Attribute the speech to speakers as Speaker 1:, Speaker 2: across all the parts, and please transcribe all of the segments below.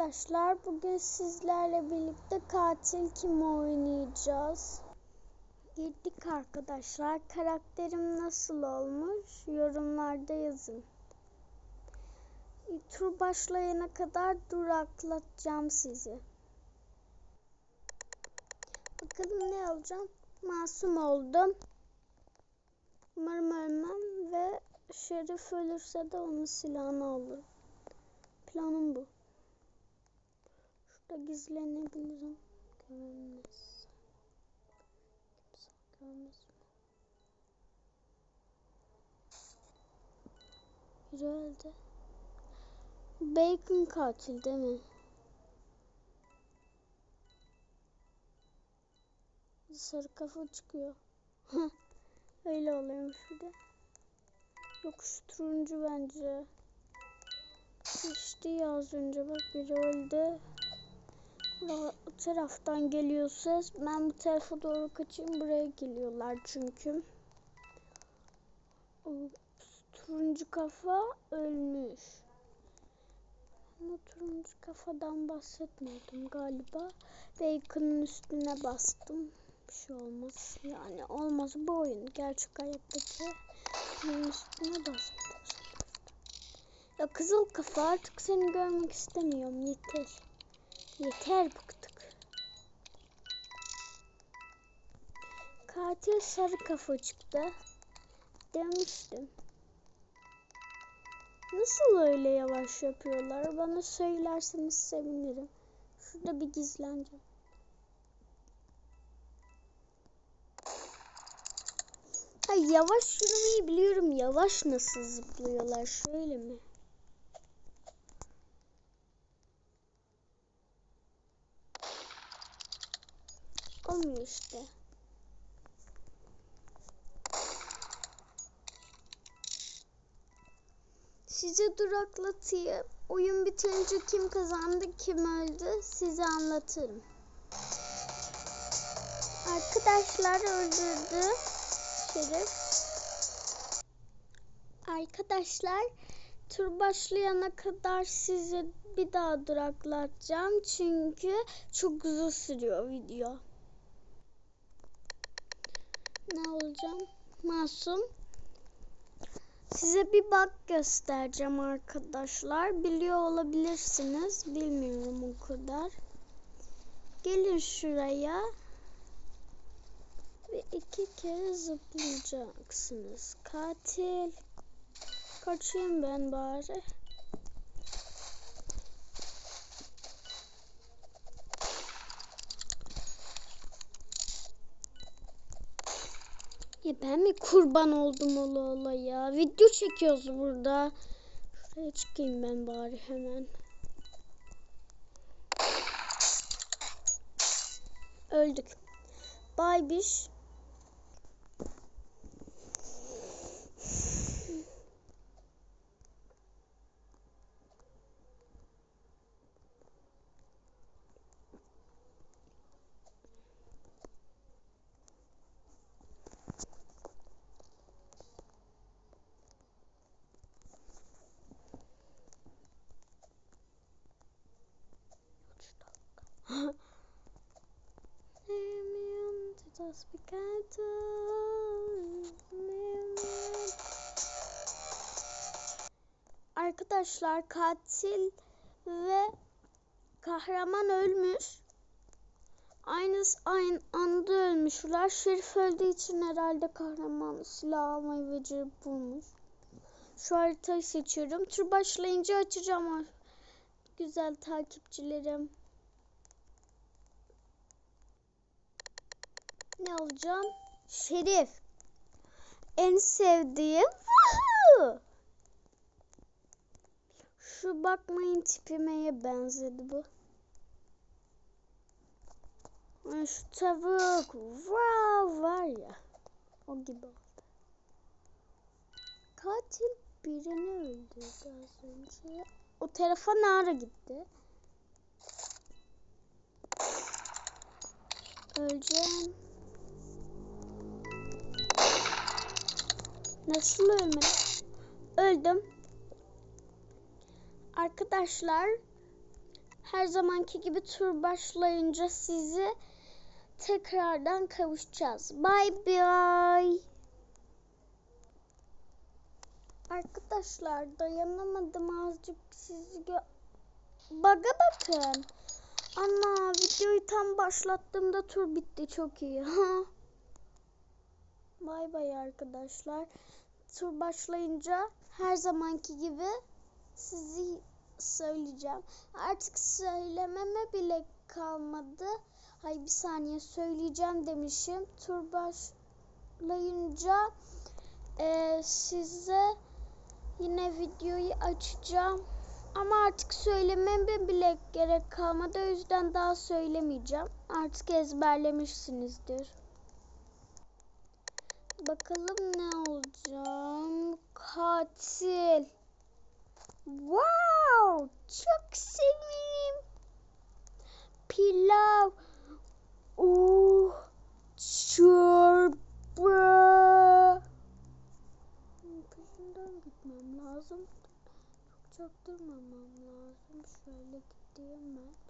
Speaker 1: arkadaşlar. Bugün sizlerle birlikte katil kim oynayacağız. Girdik arkadaşlar. Karakterim nasıl olmuş? Yorumlarda yazın. Tur başlayana kadar duraklatacağım sizi. Bakalım ne alacağım? Masum oldum. Umarım ölmem ve Şerif ölürse de onun silahını alırım. Planım bu. Şurada gizlenebilirim. Görünmez. Kimse görmez mi? Biri öldü. Bacon katil değil mi? Sarı kafa çıkıyor. Öyle oluyormuş bir de. Yok şu turuncu bence. İşte ya az önce bak biri öldü. Bu taraftan geliyor ses. Ben bu tarafa doğru kaçayım. Buraya geliyorlar çünkü. O turuncu kafa ölmüş. Ama turuncu kafadan bahsetmedim galiba. Bacon'ın üstüne bastım. Bir şey olmaz. Yani olmaz bu oyun. Gerçek hayattaki üstüne bastım. Ya kızıl kafa artık seni görmek istemiyorum. Yeter. Yeter bıktık. Katil sarı kafa çıktı. Demiştim. Nasıl öyle yavaş yapıyorlar? Bana söylerseniz sevinirim. Şurada bir gizleneceğim. Ha, yavaş yürümeyi biliyorum. Yavaş nasıl zıplıyorlar? Şöyle mi? Olmuyor işte. Size duraklatayım. Oyun bitince kim kazandı, kim öldü size anlatırım. Arkadaşlar öldürdü. Şerif. Arkadaşlar tur başlayana kadar size bir daha duraklatacağım. Çünkü çok uzun sürüyor video. Ne olacağım? Masum. Size bir bak göstereceğim arkadaşlar. Biliyor olabilirsiniz. Bilmiyorum o kadar. Gelin şuraya. Ve iki kere zıplayacaksınız. Katil. Kaçayım ben bari. Ya ben mi kurban oldum ola ola ya? Video çekiyoruz burada. Şuraya çıkayım ben bari hemen. Öldük. Baybiş. Das bekannte Arkadaşlar katil ve kahraman ölmüş. Aynı aynı anda ölmüşler. Şerif öldüğü için herhalde kahraman silah almayı becerip bulmuş. Şu haritayı seçiyorum. Tur başlayınca açacağım. Güzel takipçilerim. Ne alacağım? Şerif. En sevdiğim. Şu bakmayın tipimeye benzedi bu. Şu tavuk. Wow, var ya. O gibi oldu. Katil birini öldürdü az önce. O ne ara gitti? Öleceğim. Nasıl ölmedim? Öldüm. Arkadaşlar her zamanki gibi tur başlayınca sizi tekrardan kavuşacağız. Bay bay. Arkadaşlar dayanamadım azıcık sizi gö Baga bakın. Ana videoyu tam başlattığımda tur bitti çok iyi. bay bay arkadaşlar. Tur başlayınca her zamanki gibi sizi söyleyeceğim. Artık söylememe bile kalmadı. Hay bir saniye söyleyeceğim demişim. Tur başlayınca e, size yine videoyu açacağım. Ama artık söylememe bile gerek kalmadı. O yüzden daha söylemeyeceğim. Artık ezberlemişsinizdir. Bakalım ne olacağım. Katil. Wow! Çok sevinim. Pilav. Uh, çorba. Peşinden gitmem lazım. Çok çaktırmamam lazım. Şöyle gideyim ben.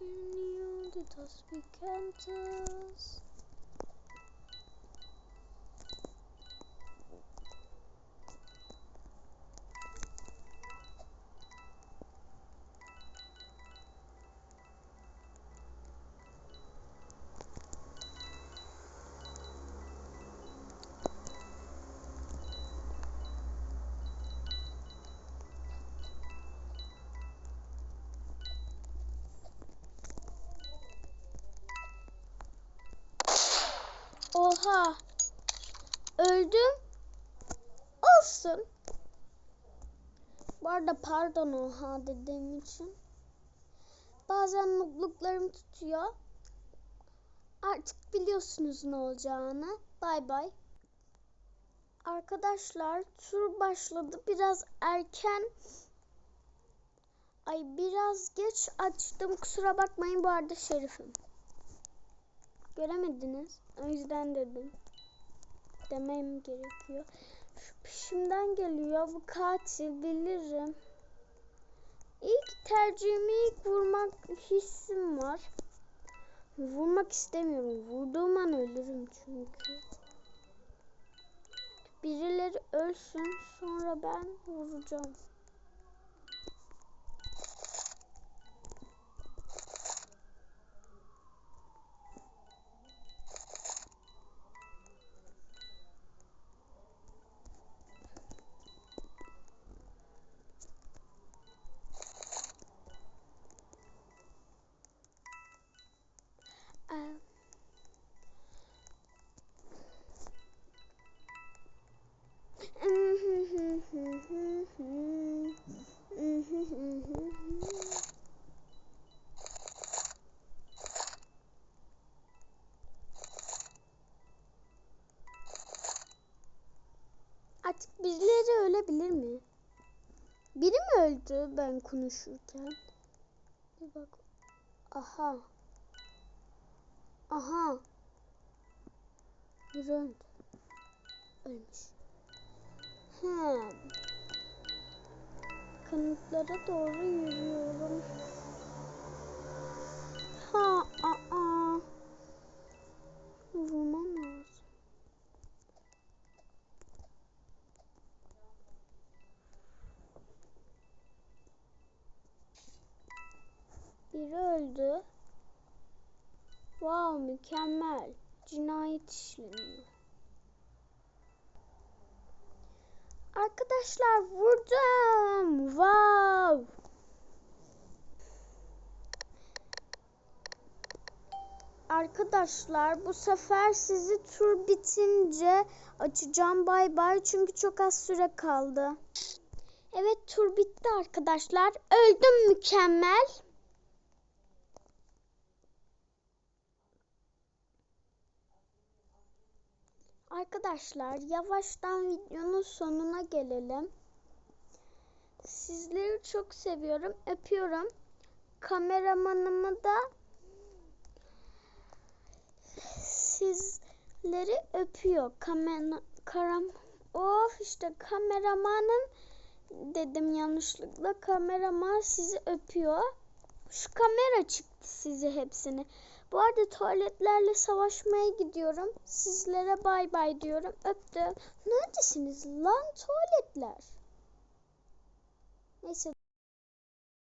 Speaker 1: you the dust we. Oha. Öldüm. Olsun. Bu arada pardon oha dediğim için. Bazen nukluklarım tutuyor. Artık biliyorsunuz ne olacağını. Bay bay. Arkadaşlar tur başladı. Biraz erken. Ay biraz geç açtım. Kusura bakmayın bu arada şerifim. Göremediniz. O yüzden dedim. Demem gerekiyor. Şu peşimden geliyor. Bu katil bilirim. İlk tercihimi ilk vurmak hissim var. Vurmak istemiyorum. Vurduğum an ölürüm çünkü. Birileri ölsün sonra ben vuracağım. Ölebilir mi? Biri mi öldü ben konuşurken? Bir bak. Aha. Aha. Biri öldü. Ölmüş. He. Kanıtlara doğru yürüyorum. Ha, aa. Vurmam lazım. Biri öldü. Wow mükemmel. Cinayet işleniyor. Arkadaşlar vurdum. Wow. Arkadaşlar bu sefer sizi tur bitince açacağım bay bay çünkü çok az süre kaldı. Evet tur bitti arkadaşlar. Öldüm mükemmel. Arkadaşlar yavaştan videonun sonuna gelelim. Sizleri çok seviyorum. Öpüyorum. Kameramanımı da sizleri öpüyor. Karam, Of işte kameramanım dedim yanlışlıkla. Kameraman sizi öpüyor. Şu kamera çıktı sizi hepsini. Bu arada tuvaletlerle savaşmaya gidiyorum. Sizlere bay bay diyorum. Öptüm. Neredesiniz lan tuvaletler? Neyse